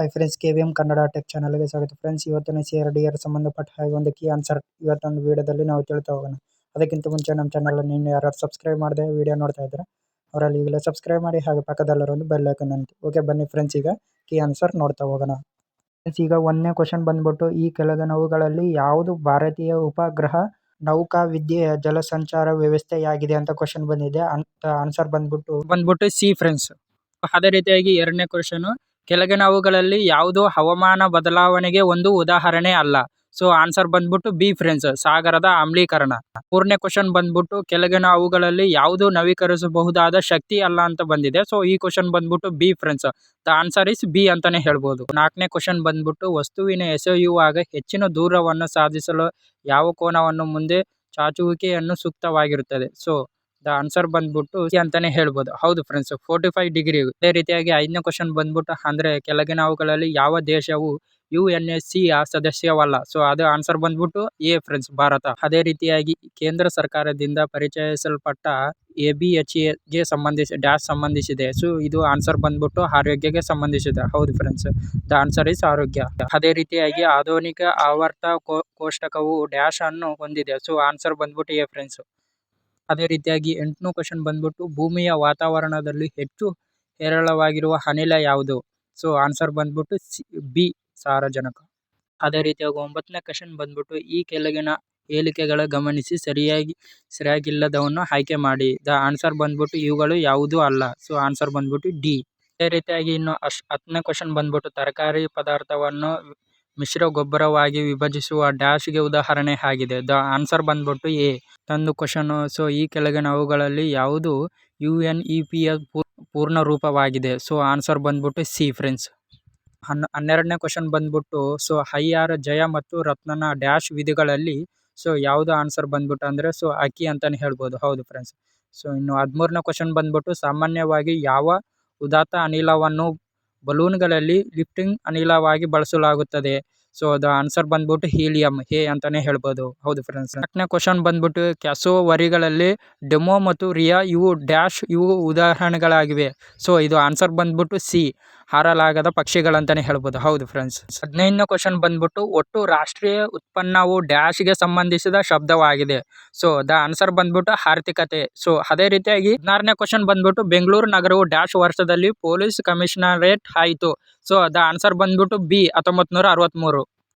Hi friends K V M Kannada tech ಚಾನಲ್ಗೆ ಸ್ವಾಗತ. Friends ಇವತ್ತಿನ ಸಿ ಆರ್ ಡಿ ಆರ್ ಸಂಬಂಧಪಟ್ಟ ಹಾಗೆ ಒಂದು ಕೀ ಆನ್ಸರ್ ಇವತ್ತೊಂದು ವಿಡಿಯೋದಲ್ಲಿ ನಾವು ತಿಳ್ತಾ ಹೋಗೋಣ. ಅದಕ್ಕಿಂತ ಮುಂಚೆ ನಮ್ಮ ಚಾನಲ್ ಇನ್ನು ಯಾರು ಸಬ್ಸ್ಕ್ರೈಬ್ ಮಾಡದೆ ವಿಡಿಯೋ ನೋಡ್ತಾ ಇದ್ದಾರೆ ಅವರಲ್ಲಿ ಈಗಲೇ ಸಬ್ಸ್ಕ್ರೈಬ್ ಮಾಡಿ ಹಾಗೆ ಪಕ್ಕದಲ್ಲಿರೋ ಒಂದು ಬೆಲ್ ಐಕನ್ ಅಂತ ಓಕೆ ಬನ್ನಿ ಫ್ರೆಂಡ್ಸ್ ಈಗ ಕೀ ಆನ್ಸರ್ ನೋಡ್ತಾ ಹೋಗೋಣ. ಫ್ರೆಂಡ್ಸ್ ಈಗ ಒಂದನೇ ಕ್ವಶನ್ ಬಂದ್ಬಿಟ್ಟು ಈ ಕೆಳಗಿನವುಗಳಲ್ಲಿ ಯಾವುದು ಭಾರತೀಯ ಉಪಗ್ರಹ ನೌಕಾ ವಿದ್ಯೆ ಜಲಸಂಚಾರ ವ್ಯವಸ್ಥೆಯಾಗಿದೆ ಅಂತ ಕ್ವಶನ್ ಬಂದಿದೆ. ಅಂತ ಆನ್ಸರ್ ಬಂದ್ಬಿಟ್ಟು ಬಂದ್ಬಿಟ್ಟು ಸಿ ಫ್ರೆಂಡ್ಸ್ ಅದೇ ರೀತಿಯಾಗಿ ಎರಡನೇ ಕ್ವಶನ್ ಕೆಳಗಿನವುಗಳಲ್ಲಿ ಯಾವುದು ಹವಾಮಾನ ಬದಲಾವಣೆಗೆ ಒಂದು ಉದಾಹರಣೆ ಅಲ್ಲ. ಸೊ ಆನ್ಸರ್ ಬಂದ್ಬಿಟ್ಟು ಬಿ ಫ್ರೆಂಡ್ಸ್ ಸಾಗರದ ಆಮ್ಲೀಕರಣ. ಮೂರನೇ ಕ್ವಶನ್ ಬಂದ್ಬಿಟ್ಟು ಕೆಳಗಿನ ಅವುಗಳಲ್ಲಿ ಯಾವುದು ನವೀಕರಿಸಬಹುದಾದ ಶಕ್ತಿ ಅಲ್ಲ ಅಂತ ಬಂದಿದೆ. ಸೊ ಈ ಕ್ವಶನ್ ಬಂದ್ಬಿಟ್ಟು B friends the answer is B ಅಂತಾನೆ ಹೇಳ್ಬೋದು. ನಾಲ್ಕನೇ ಕ್ವಶನ್ ಬಂದ್ಬಿಟ್ಟು ವಸ್ತುವಿನ ಎಸೆಯುವಾಗ ಹೆಚ್ಚಿನ ದೂರವನ್ನು ಸಾಧಿಸಲು ಯಾವ ಕೋನವನ್ನು ಮುಂದೆ ಚಾಚುವಿಕೆಯನ್ನು ಸೂಕ್ತವಾಗಿರುತ್ತದೆ. ಸೊ ದ ಆನ್ಸರ್ ಬಂದ್ಬಿಟ್ಟು ಸಿ ಅಂತಾನೆ ಹೇಳ್ಬೋದು. ಹೌದು ಫ್ರೆಂಡ್ಸ್ ಫೋರ್ಟಿ ಫೈವ್ ಡಿಗ್ರಿ ಅದೇ ರೀತಿಯಾಗಿ ಐದನೇ ಕ್ವಶನ್ ಬಂದ್ಬಿಟ್ಟು ಅಂದ್ರೆ ಕೆಳಗಿನ ಅವುಗಳಲ್ಲಿ ಯಾವ ದೇಶವು ಯು ಎನ್ ಎಸ್ ಸಿ ಸದಸ್ಯವಲ್ಲ? ಸೊ ಅದು ಆನ್ಸರ್ ಬಂದ್ಬಿಟ್ಟು ಎ ಫ್ರೆಂಡ್ಸ್ ಭಾರತ. ಅದೇ ರೀತಿಯಾಗಿ ಕೇಂದ್ರ ಸರ್ಕಾರದಿಂದ ಪರಿಚಯಿಸಲ್ಪಟ್ಟ ಎ ಬಿ ಎಚ್ಗೆ ಸಂಬಂಧಿಸಿ ಡ್ಯಾಶ್ ಸಂಬಂಧಿಸಿದೆ. ಸೊ ಇದು ಆನ್ಸರ್ ಬಂದ್ಬಿಟ್ಟು ಆರೋಗ್ಯಕ್ಕೆ ಸಂಬಂಧಿಸಿದೆ. ಹೌದು ಫ್ರೆಂಡ್ಸ್ ದ ಆನ್ಸರ್ ಇಸ್ ಆರೋಗ್ಯ. ಅದೇ ರೀತಿಯಾಗಿ ಆಧುನಿಕ ಆವರ್ತ ಕೋಷ್ಟಕವು ಡ್ಯಾಶ್ ಅನ್ನು ಹೊಂದಿದೆ. ಸೊ ಆನ್ಸರ್ ಬಂದ್ಬಿಟ್ಟು ಎ ಫ್ರೆಂಡ್ಸ್ ಅದೇ ರೀತಿಯಾಗಿ ಎಂಟನೇ ಕ್ವಶನ್ ಬಂದ್ಬಿಟ್ಟು ಭೂಮಿಯ ವಾತಾವರಣದಲ್ಲಿ ಹೆಚ್ಚು ಹೇರಳವಾಗಿರುವ ಅನಿಲ ಯಾವುದು? ಸೊ ಆನ್ಸರ್ ಬಂದ್ಬಿಟ್ಟು ಸಿ ಬಿ ಸಾರಜನಕ. ಅದೇ ರೀತಿಯಾಗಿ ಒಂಬತ್ತನೇ ಕ್ವಶನ್ ಬಂದ್ಬಿಟ್ಟು ಈ ಕೆಳಗಿನ ಹೇಳಿಕೆಗಳ ಗಮನಿಸಿ ಸರಿಯಾಗಿ, ಸರಿಯಾಗಿಲ್ಲದವನ್ನು ಆಯ್ಕೆ ಮಾಡಿ. ದ ಆನ್ಸರ್ ಬಂದ್ಬಿಟ್ಟು ಇವುಗಳು ಯಾವುದೂ ಅಲ್ಲ. ಸೊ ಆನ್ಸರ್ ಬಂದ್ಬಿಟ್ಟು ಡಿ ಅದೇ ರೀತಿಯಾಗಿ ಇನ್ನು ಅಶ್, ಹತ್ತನೇ ಕ್ವಶನ್ ಬಂದ್ಬಿಟ್ಟು ತರಕಾರಿ ಪದಾರ್ಥವನ್ನು ಮಿಶ್ರ ಗೊಬ್ಬರವಾಗಿ ವಿಭಜಿಸುವ ಡ್ಯಾಶ್ಗೆ ಉದಾಹರಣೆ ಆಗಿದೆ. ದ ಆನ್ಸರ್ ಬಂದ್ಬಿಟ್ಟು ಎ ತಂದು ಕ್ವಶನ್ ಸೊ ಈ ಕೆಳಗಿನ ಅವುಗಳಲ್ಲಿ ಯಾವುದು ಯು ಎನ್ ಇ ಪಿ ಪೂರ್ಣ ರೂಪವಾಗಿದೆ? ಸೊ ಆನ್ಸರ್ ಬಂದ್ಬಿಟ್ಟು ಸಿ ಫ್ರೆಂಡ್ಸ್ ಹನ್ನ ಹನ್ನೆರಡನೇ ಕ್ವಶನ್ ಬಂದ್ಬಿಟ್ಟು ಸೊ ಹೈ ಆರ್ ಜಯ ಮತ್ತು ರತ್ನನ ಡ್ಯಾಶ್ ವಿಧಿಗಳಲ್ಲಿ ಸೊ ಯಾವುದು ಆನ್ಸರ್ ಬಂದ್ಬಿಟ್ಟು ಅಂದರೆ ಸೊ ಅಕ್ಕಿ ಅಂತಲೇ ಹೇಳ್ಬೋದು. ಹೌದು ಫ್ರೆಂಡ್ಸ್ ಸೊ ಇನ್ನು ಹದಿಮೂರನೇ ಕ್ವಶನ್ ಬಂದ್ಬಿಟ್ಟು, ಸಾಮಾನ್ಯವಾಗಿ ಯಾವ ಉದಾತ್ತ ಅನಿಲವನ್ನು ಬಲೂನ್ಗಳಲ್ಲಿ ಲಿಫ್ಟಿಂಗ್ ಅನಿಲವಾಗಿ ಬಳಸಲಾಗುತ್ತದೆ. ಸೊ ಅದು ಆನ್ಸರ್ ಬಂದ್ಬಿಟ್ಟು ಹೀಲಿಯಂ ಹೇ ಅಂತಾನೆ ಹೇಳ್ಬೋದು. ಹೌದು ಫ್ರೆಂಡ್ಸ್ ನಾಲ್ಕನೇ ಕ್ವಶನ್ ಬಂದ್ಬಿಟ್ಟು ಕ್ಯಾಸೋವರಿಗಳಲ್ಲಿ ಡೆಮೋ ಮತ್ತು ರಿಯಾ ಇವು ಡ್ಯಾಶ್ ಇವು ಉದಾಹರಣೆಗಳಾಗಿವೆ. ಸೊ ಇದು ಆನ್ಸರ್ ಬಂದ್ಬಿಟ್ಟು ಸಿ ಹಾರಲಾಗದ ಪಕ್ಷಿಗಳಂತಾನೆ ಹೇಳ್ಬೋದು. ಹೌದು ಫ್ರೆಂಡ್ಸ್ ಹದಿನೈದನೇ ಕ್ವಶನ್ ಬಂದ್ಬಿಟ್ಟು ಒಟ್ಟು ರಾಷ್ಟ್ರೀಯ ಉತ್ಪನ್ನವು ಡ್ಯಾಶ್ಗೆ ಸಂಬಂಧಿಸಿದ ಶಬ್ದವಾಗಿದೆ. ಸೊ ದ ಆನ್ಸರ್ ಬಂದ್ಬಿಟ್ಟು ಆರ್ಥಿಕತೆ. ಸೊ ಅದೇ ರೀತಿಯಾಗಿ ಹದಿನಾರನೇ ಕ್ವಶನ್ ಬಂದ್ಬಿಟ್ಟು ಬೆಂಗಳೂರು ನಗರವು ಡ್ಯಾಶ್ ವರ್ಷದಲ್ಲಿ ಪೊಲೀಸ್ ಕಮಿಷನರೇಟ್ ಆಯಿತು. ಸೊ ದ ಆನ್ಸರ್ ಬಂದ್ಬಿಟ್ಟು ಬಿ ಹತ್ತೊಂಬತ್ತು ನೂರ ಅರವತ್ತ್ಮೂರು